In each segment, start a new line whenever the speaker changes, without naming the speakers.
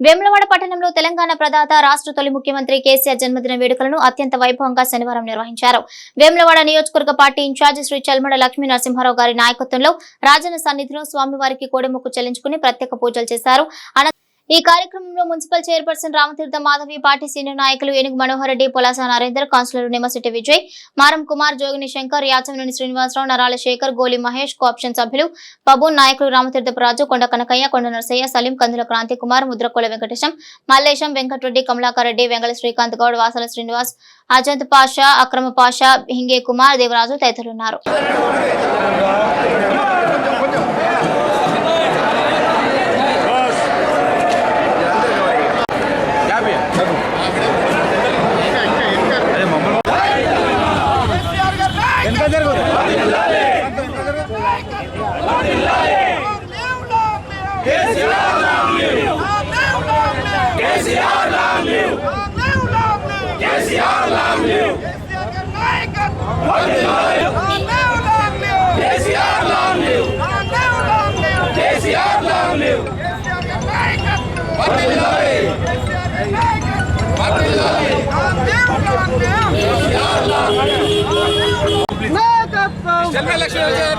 వేములవాడ పట్టణంలో తెలంగాణ ప్రదాత రాష్ట్ర తొలి ముఖ్యమంత్రి కేసీఆర్ జన్మదిన వేడుకలను అత్యంత వైభవంగా శనివారం నిర్వహించారు. వేములవాడ నియోజకవర్గ పార్టీ ఇన్ఛార్జి శ్రీ చల్మడ లక్ష్మీ నరసింహారావు గారి నాయకత్వంలో రాజన్న సన్నిధిలో స్వామివారికి కోడెముక్కు చెల్లించుకుని ప్రత్యేక పూజలు చేశారు. ఈ కార్యక్రమంలో municipal chairperson Ramatheertha Madhavi party senior నాయకులు ఏనుగు మనోహర్ రెడ్డి పొలాస నరేందర్ కౌన్సిలర్ నిమసిటి విజయ్ మారం కుమార్ జోగిని శంకర్ యాచవనేని శ్రీనివాసరావు నరాల శేఖర్ గోలి మహేష్ కోఆప్షన్ సభ్యులు పబూన్ నాయకులు రామతీర్థపు రాజు కొండ కనకయ్య కొండ నరసయ్య సలీం కందుల క్రాంతి కుమార్ ముద్రకోల వెంకటేశం మల్లేశం వెంకటరెడ్డి కమలాకర్ రెడ్డి వెంగళ శ్రీకాంత్ గౌడ్ వాసల శ్రీనివాస్ అజంత్ పాషా అక్రమ పాషా హింగే కుమార్ దేవరాజు తదితరులున్నారు.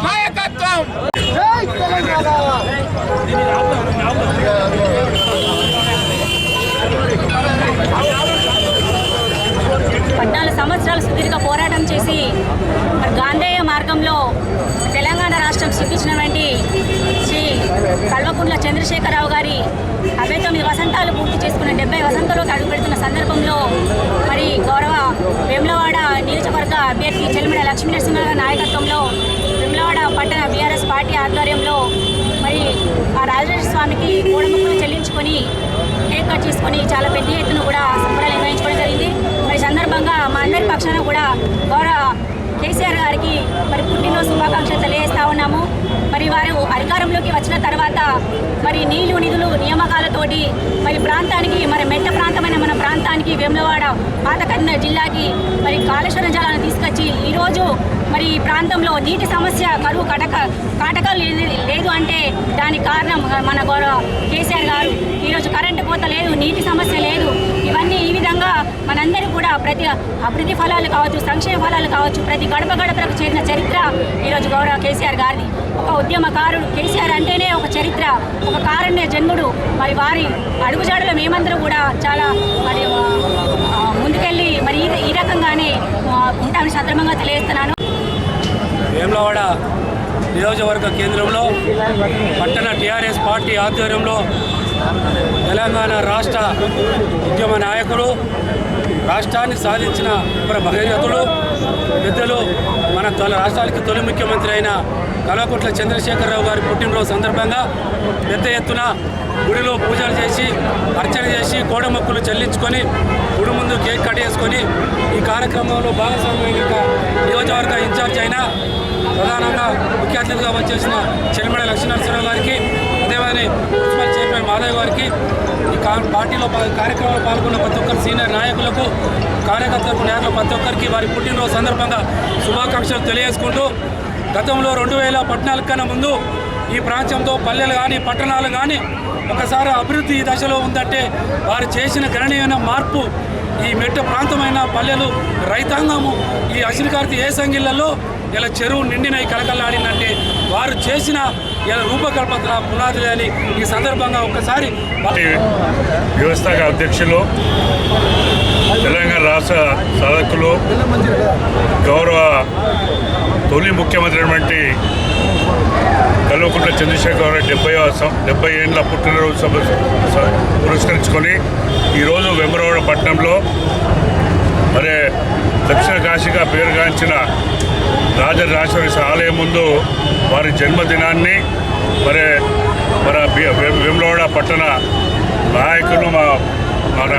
నాయకత్వం
పద్నాలుగు సంవత్సరాలు సుదీర్ఘ పోరాటం చేసి గాంధేయ మార్గంలో తెలంగాణ రాష్ట్రం చూపించినటువంటి శ్రీ కల్వకుంట్ల చంద్రశేఖరరావు గారి అరవై తొమ్మిది వసంతాలు పూర్తి చేసుకున్న డెబ్బై వసంతాలకు అడుగుపెడుతున్న సందర్భంలో మరి గౌరవ వేములవాడ నియోజకవర్గ అభ్యర్థి చెల్మిడ లక్ష్మీ నరసింహ నాయకత్వంలో వేములవాడ పట్టణ బీఆర్ఎస్ పార్టీ ఆధ్వర్యంలో మరి ఆ రాజరాజ స్వామికి మూడముక్కులు చెల్లించుకొని కేక్ కట్ చేసుకొని చాలా పెద్ద ఎత్తున కూడా సంబరాలు నిర్వహించుకోవడం జరిగింది. మరి సందర్భంగా మా అందరి పక్షాన కూడా గౌరవ కేసీఆర్ గారికి మరి పుట్టినరోజు శుభాకాంక్షలు తెలియజేస్తా ఉన్నాము. మరి వారు అధికారంలోకి వచ్చిన తర్వాత మరి నీళ్ళు నిధులు నియామకాలతోటి మరి ప్రాంతానికి మరి మెట్ట ప్రాంతమైన మన ప్రాంతానికి వేములవాడ పాత కరీంనగర్ జిల్లాకి మరి కాళేశ్వరం జలాలను తీసుకొచ్చి ఈరోజు మరి ఈ ప్రాంతంలో నీటి సమస్య కరువు కటక కాటకాలు లేదు అంటే దానికి కారణం మన గౌరవ కేసీఆర్ గారు. ఈరోజు కరెంటు కోత లేదు నీటి సమస్య లేదు. ఇవన్నీ ఈ విధంగా అందరూ కూడా ప్రతి అభివృద్ధి ఫలాలు కావచ్చు సంక్షేమ ఫలాలు కావచ్చు ప్రతి గడప గడపలకు చేరిన చరిత్ర ఈరోజు గౌరవ కేసీఆర్ గారిది. ఒక ఉద్యమకారుడు కేసీఆర్ అంటేనే ఒక చరిత్ర ఒక కారుణ్య జన్ముడు. మరి వారి అడుగుజాడలో మేమందరం కూడా చాలా మరి ముందుకెళ్ళి మరి ఈ- ఈ రకంగానే ఉంటామని సందర్భంగా తెలియజేస్తున్నాను.
వేములవాడ నియోజకవర్గ కేంద్రంలో పట్టణ టీఆర్ఎస్ పార్టీ ఆధ్వర్యంలో తెలంగాణ రాష్ట్ర ఉద్యమ నాయకులు రాష్ట్రాన్ని సాధించిన మన భగీరథులు పెద్దలు మన తొలి రాష్ట్రానికి తొలి ముఖ్యమంత్రి అయిన కల్వకుట్ల చంద్రశేఖరరావు గారి పుట్టినరోజు సందర్భంగా పెద్ద ఎత్తున గుడిలో పూజలు చేసి అర్చన చేసి కోడమొక్కులు చెల్లించుకొని గుడి ముందు కేక్ కట్ చేసుకొని ఈ కార్యక్రమంలో భాగస్వామ్య నియోజకవర్గ ఇన్ఛార్జ్ అయిన ప్రధానంగా ముఖ్య అతిథిగా వచ్చేసిన చెల్లిమడ లక్ష్మీనరసింహరావు గారికి అదేవిధంగా మున్సిపల్ మాధవ్ గారికి ఈ పార్టీలో కార్యక్రమంలో పాల్గొన్న ప్రతి ఒక్కరు సీనియర్ నాయకులకు కార్యకర్తలకు నేతలు ప్రతి ఒక్కరికి వారి పుట్టినరోజు సందర్భంగా శుభాకాంక్షలు తెలియజేసుకుంటూ గతంలో రెండు వేల పద్నాలుగు కన్నా ముందు ఈ ప్రాంతంతో పల్లెలు కానీ పట్టణాలు కానీ ఒకసారి అభివృద్ధి ఈ దశలో ఉందంటే వారు చేసిన గణనీయమైన మార్పు ఈ మెట్ట ప్రాంతమైన పల్లెలు రైతాంగము ఈ అసిరికార్తి ఏ సంగిళ్ళలో ఇలా చెరువు నిండినై కలకల్లాడిందంటే వారు చేసిన ఇలా రూపకల్పన పునాదులే అని ఈ సందర్భంగా ఒక్కసారి
వ్యవస్థాక అధ్యక్షులు తెలంగాణ రాష్ట్ర సాధకులు గౌరవ తొలి ముఖ్యమంత్రి అయినటువంటి కల్వకుంట్ల చంద్రశేఖర్ రెడ్డి డెబ్బై డెబ్బై ఏళ్ళ పుట్టినరోజు సభ పురస్కరించుకొని ఈరోజు వెంబరవాడ పట్టణంలో మరి దక్షిణ కాశీగా పేరుగాంచిన రాజరాజేశ్వరి ఆలయం ముందు వారి జన్మదినాన్ని మరి మన బి- పట్టణ నాయకులు మా మన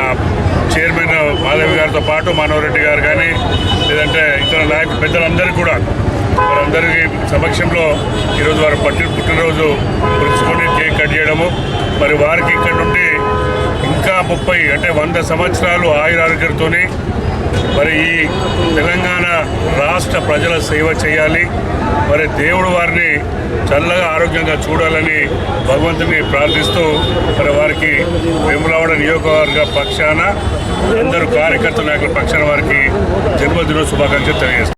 చైర్మన్ మాధవి గారితో పాటు మనోహరెడ్డి గారు కానీ లేదంటే ఇతర నాయకులు పెద్దలందరూ కూడా వారందరికీ సమక్షంలో ఈరోజు వారు పట్టి పుట్టినరోజు పులుచుకొని కేక్ కట్ చేయడము. మరి వారికి ఇక్కడ నుండి ఇంకా ముప్పై అంటే వంద సంవత్సరాలు ఆయురారోగ్యంతోని మరి ఈ తెలంగాణ రాష్ట్ర ప్రజల సేవ చేయాలి. మరి దేవుడు వారిని చల్లగా ఆరోగ్యంగా చూడాలని భగవంతుని ప్రార్థిస్తూ మరి వారికి వేములవాడ నియోజకవర్గ పక్షాన అందరూ కార్యకర్త నాయకుల పక్షాన వారికి జన్మదిన శుభాకాంక్షలు తెలియజేస్తారు